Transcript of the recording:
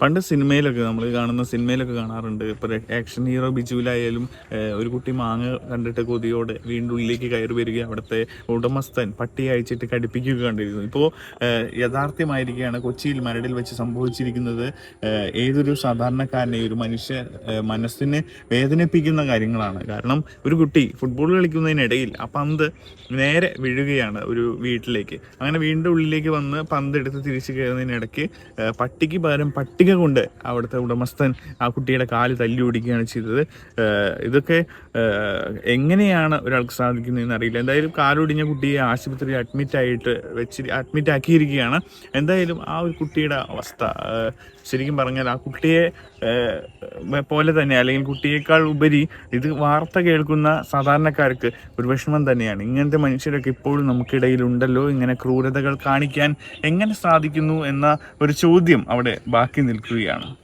പണ്ട് സിനിമയിലൊക്കെ നമ്മൾ കാണുന്ന സിനിമയിലൊക്കെ കാണാറുണ്ട്. ഇപ്പോൾ ആക്ഷൻ ഹീറോ ബിജുവിലായാലും ഒരു കുട്ടി മാങ്ങ കണ്ടിട്ട് കൊതിയോടെ വീണ്ടും ഉള്ളിലേക്ക് കയറി വരികയും അവിടുത്തെ ഉടമസ്ഥൻ പട്ടി അയച്ചിട്ട് കടിപ്പിക്കുക കണ്ടിരുന്നു. ഇപ്പോൾ യഥാർത്ഥമായിരിക്കുകയാണ് കൊച്ചിയിൽ മരടിൽ വെച്ച് സംഭവിച്ചിരിക്കുന്നത്. ഏതൊരു സാധാരണക്കാരനെ ഒരു മനുഷ്യ മനസ്സിനെ വേദനിപ്പിക്കുന്ന കാര്യങ്ങളാണ്. കാരണം ഒരു കുട്ടി ഫുട്ബോൾ കളിക്കുന്നതിനിടയിൽ ആ പന്ത് നേരെ വീഴുകയാണ് ഒരു വീട്ടിലേക്ക്. അങ്ങനെ വീണ്ടും ഉള്ളിലേക്ക് വന്ന് പന്ത് എടുത്ത് തിരിച്ചു കയറുന്നതിനിടയ്ക്ക് പട്ടിക്ക് പകരം പട്ടിക കൊണ്ട് അവിടുത്തെ ഉടമസ്ഥൻ ആ കുട്ടിയുടെ കാൽ തല്ലി ഓടിക്കുകയാണ് ചെയ്തത്. ഇതൊക്കെ എങ്ങനെയാണ് ഒരാൾക്ക് സാധിക്കുന്നതെന്ന് അറിയില്ല എന്തായാലും കാലൊടിഞ്ഞ കുട്ടിയെ ആശുപത്രിയിൽ അഡ്മിറ്റ് ആയിട്ട് വെച്ച് അഡ്മിറ്റ് ആക്കിയിരിക്കുകയാണ്. എന്തായാലും ആ ഒരു കുട്ടിയുടെ അവസ്ഥ ശരിക്കും പറഞ്ഞാൽ ആ കുട്ടിയെ പോലെ തന്നെ അല്ലെങ്കിൽ കുട്ടിയേക്കാൾ ഉപരി ഇത് വാർത്ത കേൾക്കുന്ന സാധാരണക്കാർക്ക് ഒരു വിഷമം തന്നെയാണ്. ഇങ്ങനത്തെ മനുഷ്യരൊക്കെ ഇപ്പോഴും നമുക്കിടയിൽ ഉണ്ടല്ലോ ഇങ്ങനെ ക്രൂരതകൾ കാണിക്കാൻ എങ്ങനെ സാധിക്കുന്നു എന്ന ഒരു ചോദ്യം അവിടെ ബാക്കി നിൽക്കുകയാണ്